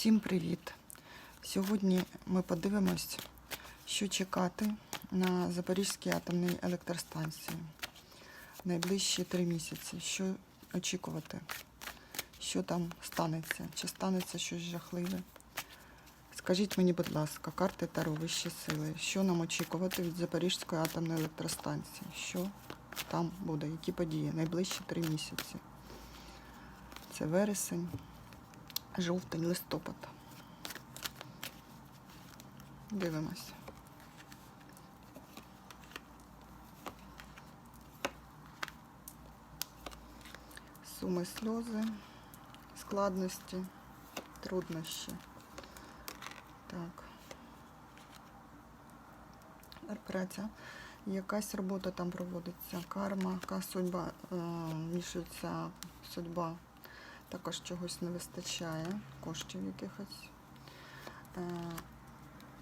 Всім привіт! Сьогодні ми подивимось, що чекати на Запорізькій атомній електростанції найближчі три місяці. Що очікувати? Що там станеться? Чи станеться щось жахливе? Скажіть мені, будь ласка, карти Таро вищі сили. Що нам очікувати від Запорізької атомної електростанції? Що там буде? Які події? Найближчі три місяці. Це вересень, жовтень, листопад. Дивимось. Суми сльози, складності, труднощі. Так. Праця. Якась робота там проводиться, карма, яка судьба, мішується судьба. Також чогось не вистачає, коштів якихось. Е,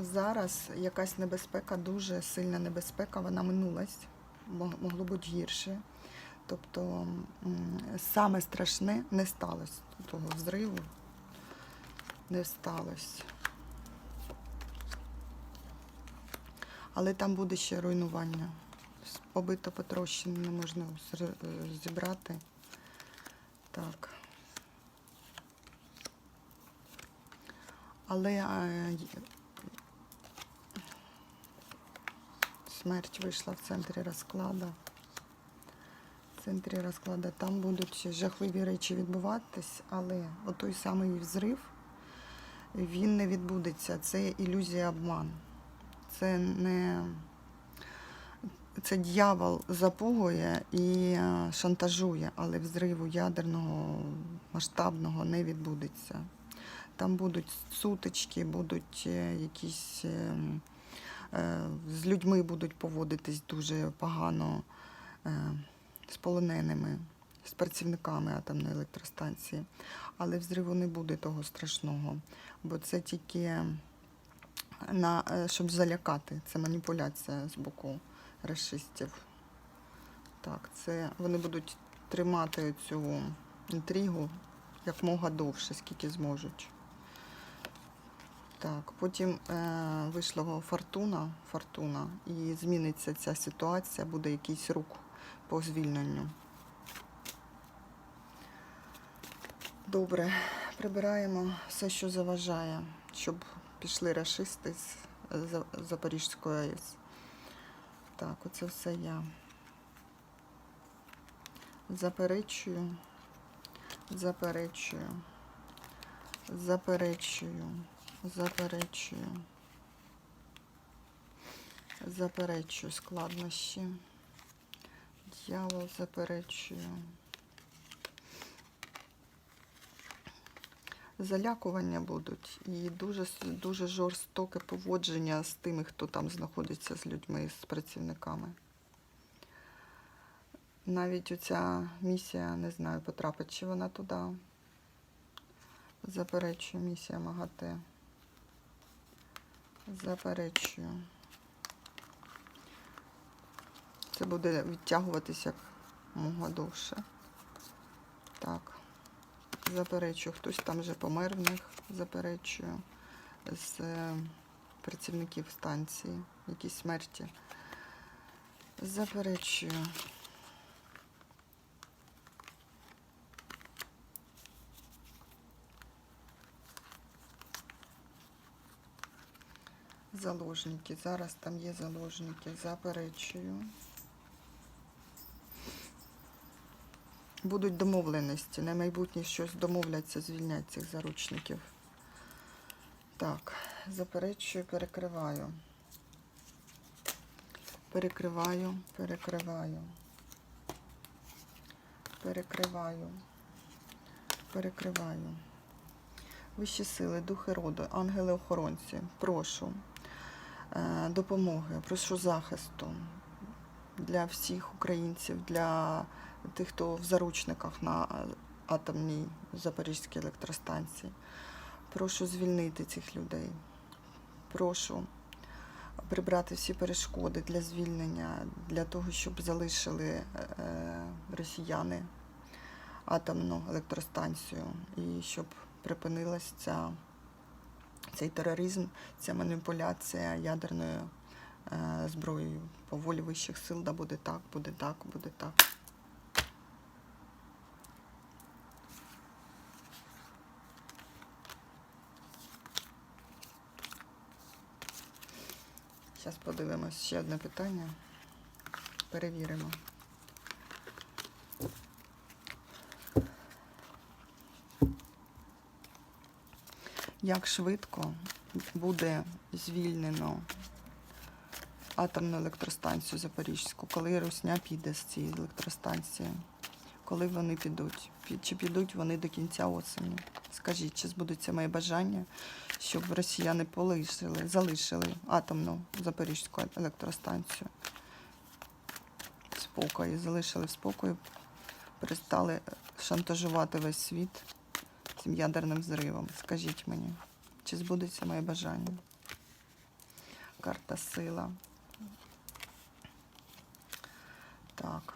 Зараз якась небезпека, дуже сильна небезпека, вона минулась, могло бути гірше. Тобто саме страшне не сталося. Того взриву не сталося. Але там буде ще руйнування. Побито потрощене не можна е, зібрати. Так. Але е, смерть вийшла в центрі розкладу. В центрі розкладу там будуть жахливі речі відбуватись, але отой самий взрив він не відбудеться. Це ілюзія обман. Це не це дьявол запугує і е, шантажує, але взриву ядерного масштабного не відбудеться. Там будуть сутички, будуть е, якісь е, е, з людьми будуть поводитись дуже погано, з полоненими, з працівниками атомної електростанції. Але взриву не буде того страшного, бо це тільки на, щоб залякати. Це маніпуляція з боку расистів. Так, це вони будуть тримати цю інтригу якмога довше, скільки зможуть. Так, потім е, вийшла фортуна, фортуна, і зміниться ця ситуація, буде якийсь рух по звільненню. Добре, прибираємо все, що заважає, щоб пішли рашисти з Запорізької АЕС. Так, оце все я заперечую, заперечую, заперечую, заперечую, заперечую складнощі. Дьявол заперечую. Залякування будуть і дуже, дуже жорстоке поводження з тими, хто там знаходиться з людьми, з працівниками. Навіть оця місія, не знаю, потрапить чи вона туди. Заперечую місія МАГАТЕ. Заперечую. Це буде відтягуватися як мога довше. Так. Заперечую, хтось там вже помер в них, заперечую з е, працівників станції, якісь смерті. Заперечую. Заложники. Зараз там є заложники. Заперечую. Будуть домовленості. На майбутнє щось домовляться, звільнять цих заручників. Так, заперечую, перекриваю. Перекриваю, перекриваю. Перекриваю. Перекриваю. Вищі сили, духи роду, ангели-охоронці, прошу допомоги, прошу захисту для всіх українців, для тих, хто в заручниках на е, атомній Запорізькій електростанції. Прошу звільнити цих людей. Прошу прибрати всі перешкоди для звільнення, для того, щоб залишили е, росіяни атомну електростанцію і щоб припинилася ця цей тероризм, ця маніпуляція ядерною е, зброєю по волі вищих сил, да буде так, буде так, буде так. Зараз подивимось ще одне питання. Перевіримо. Як швидко буде звільнено атомну електростанцію Запорізьку, коли Русня піде з цієї електростанції? Коли вони підуть? Чи підуть вони до кінця осені? Скажіть, чи збудуться мої бажання, щоб росіяни полишили, залишили атомну Запорізьку електростанцію в спокої, залишили в спокої, перестали шантажувати весь світ цим ядерним зривом. Скажіть мені, чи збудеться моє бажання? Карта сила. Так,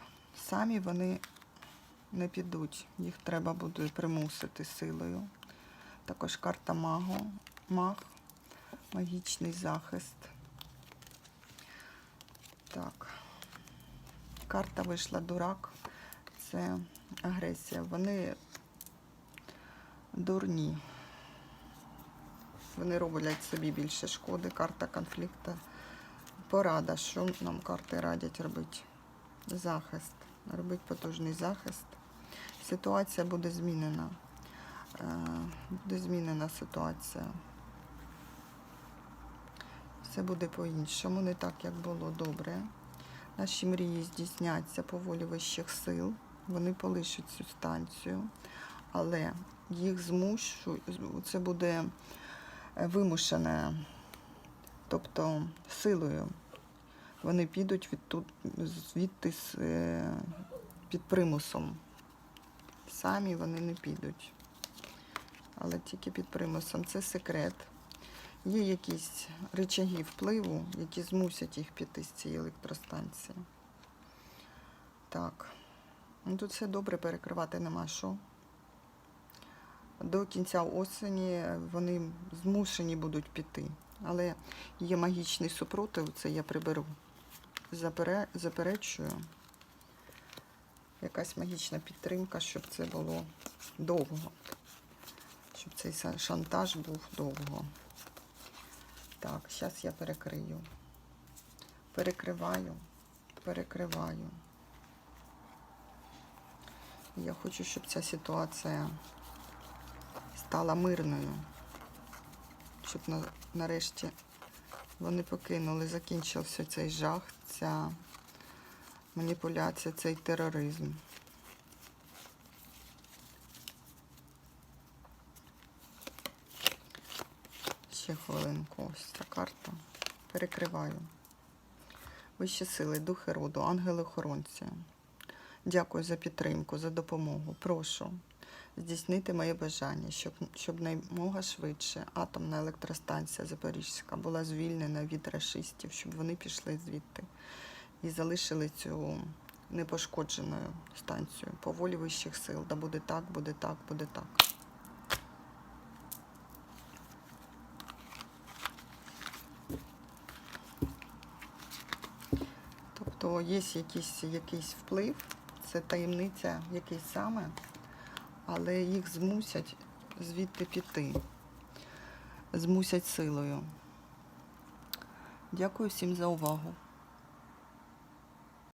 самі вони не підуть, їх треба буде примусити силою. Також карта магу, маг, магічний захист. Так. Карта вийшла дурак. Це агресія. Вони дурні. Вони роблять собі більше шкоди. Карта конфлікту. Порада. Що нам карти радять робити? Захист. Робить потужний захист. Ситуація буде змінена. Е, Буде змінена ситуація. Все буде по-іншому, не так, як було добре. Наші мрії здійсняться по волі вищих сил. Вони полишать цю станцію, але їх змушують, це буде е, вимушене, тобто силою. Вони підуть відтут, звідти е, під примусом. Самі вони не підуть. Але тільки під примусом. Це секрет. Є якісь речаги впливу, які змусять їх піти з цієї електростанції. Так. Ну, тут все добре перекривати нема що. До кінця осені вони змушені будуть піти. Але є магічний супротив, це я приберу. Запере, заперечую. Якась магічна підтримка, щоб це було довго. Щоб цей шантаж був довго. Так, зараз я перекрию. Перекриваю, перекриваю. Я хочу, щоб ця ситуація стала мирною. Щоб на, нарешті вони покинули, закінчився цей жах, ця маніпуляція, цей тероризм. Ще хвилинку. Ось ця карта. Перекриваю. Вищі сили, духи роду, ангели-охоронці. Дякую за підтримку, за допомогу. Прошу здійснити моє бажання, щоб, щоб наймога швидше атомна електростанція Запорізька була звільнена від рашистів, щоб вони пішли звідти і залишили цю непошкодженою станцію по волі вищих сил. Да буде так, буде так, буде так. Тобто є якийсь, якийсь вплив, це таємниця якийсь саме, але їх змусять звідти піти, змусять силою. Дякую всім за увагу.